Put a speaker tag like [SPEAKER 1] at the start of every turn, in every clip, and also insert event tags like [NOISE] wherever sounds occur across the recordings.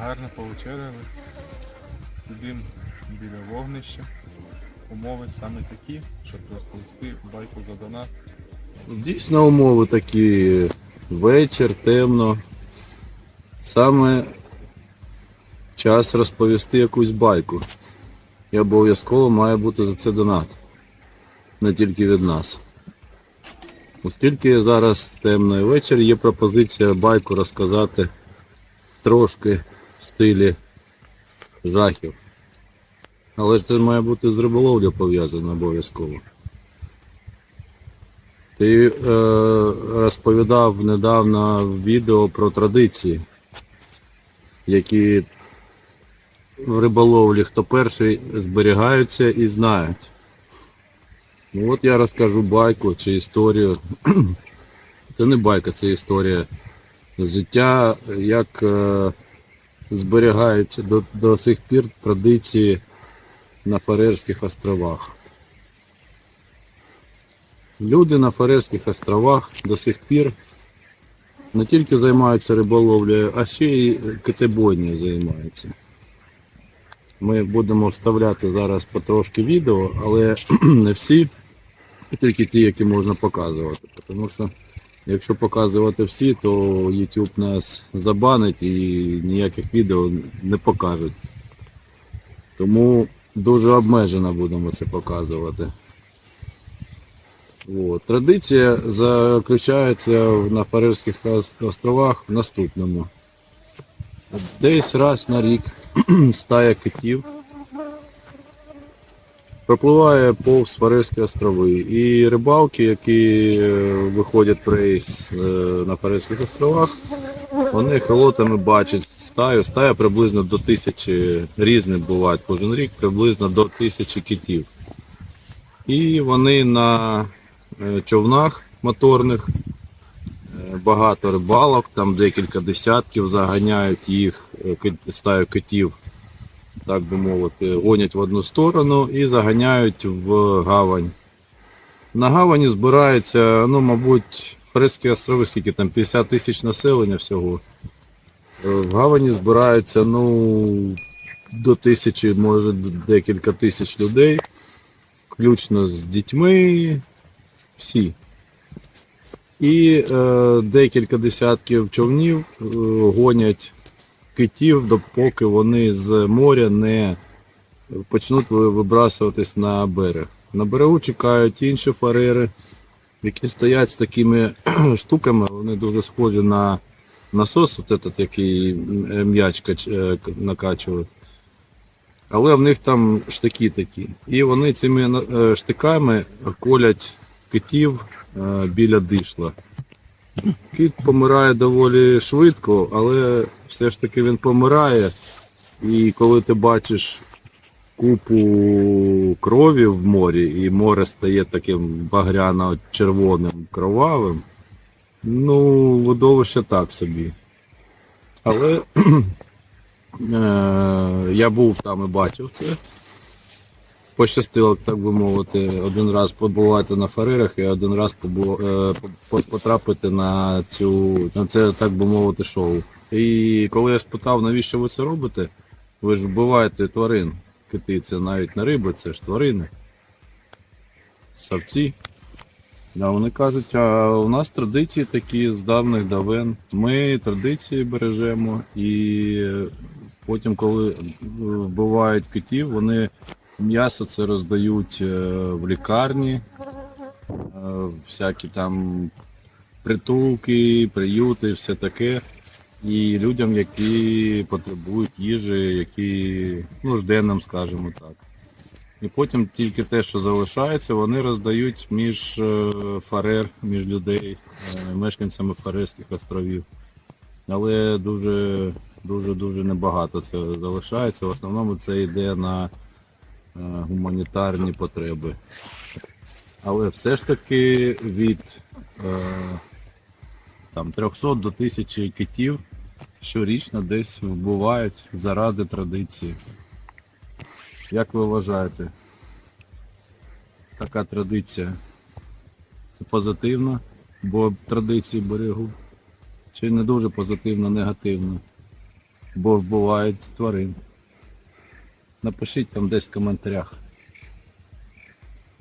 [SPEAKER 1] Гарно повечеряли. Сидимо біля вогнища. Умови саме такі, щоб розповісти байку за донат.
[SPEAKER 2] Дійсно умови такі. Вечір, темно. Саме час розповісти якусь байку. І обов'язково має бути за це донат. Не тільки від нас. Оскільки зараз темний вечір, є пропозиція байку розказати трошки в стилі жахів. Але це має бути з риболовлю пов'язано обов'язково. Ти е, розповідав недавно відео про традиції, які в риболовлі хто перший зберігаються і знають. Ну от я розкажу байку чи історію. [CLEARS THROAT] Це не байка, це історія життя, як е, зберігаються до, до сих пір традиції на Фарерських островах. Люди на Фарерських островах до сих пір не тільки займаються риболовлею, а ще й китебойнею займаються. Ми будемо вставляти зараз потрошки відео, але [CLEARS THROAT] не всі, тільки ті, які можна показувати. Тому що якщо показувати всі, то YouTube нас забанить і ніяких відео не покажуть. Тому дуже обмежено будемо це показувати. От. Традиція заключається на Фарерських островах в наступному. Десь раз на рік [CLEARS THROAT] стая китів пропливає повз Фарерські острови. І рибалки, які е, виходять в рейс е, на Фарерських островах, вони холотами бачать стаю. Стая приблизно до тисячі різних бувають кожен рік, приблизно до тисячі китів. І вони на е, човнах моторних, багато рибалок, там декілька десятків заганяють їх, стаю китів, так би мовити, гонять в одну сторону і заганяють в гавань. На гавані збирається, ну, мабуть, Фрезькі острови, скільки там 50 тисяч населення всього. Е, В гавані збирається, ну, до тисячі, може декілька тисяч людей, включно з дітьми, всі. І е, декілька десятків човнів е, гонять китів, допоки вони з моря не почнуть вибрасуватись на берег. На берегу чекають інші фарери, які стоять з такими [CLEARS THROAT] штуками, вони дуже схожі на насос, от який м'яч кач- е, накачують. Але в них там штики такі. І вони цими е, штиками колять китів е, біля дишла. Кит помирає доволі швидко, але все ж таки він помирає. І коли ти бачиш купу крові в морі, і море стає таким багряно-червоним кровавим, ну, видовище так собі. Але [CLEARS THROAT] е, я був там і бачив це. Пощастило, так би мовити, один раз побувати на Фарерах і один раз е, по- потрапити на цю на це, так би мовити, шоу. І коли я спитав, навіщо ви це робите, ви ж вбиваєте тварин. Кити це навіть не риби, це ж тварини. Савці. А вони кажуть, а у нас традиції такі з давних давен. Ми традиції бережемо і потім, коли вбивають китів, вони м'ясо це роздають е, в лікарні, е, всякі там притулки, приюти, все таке. І людям, які потребують їжі, які нужденним, скажімо так. І потім тільки те, що залишається, вони роздають між е, фарер, між людей, мешканцями Фарерських островів. Але дуже, дуже, дуже небагато це залишається. В основному це йде на гуманітарні потреби. Але все ж таки від е, там, 300 до 1000 китів щорічно десь вбивають заради традиції. Як ви вважаєте? Така традиція. Це позитивно, бо традиції берегу. Чи не дуже позитивно, негативно? бо вбивають тварин. Напишіть там десь в коментарях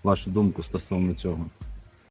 [SPEAKER 2] вашу думку стосовно цього.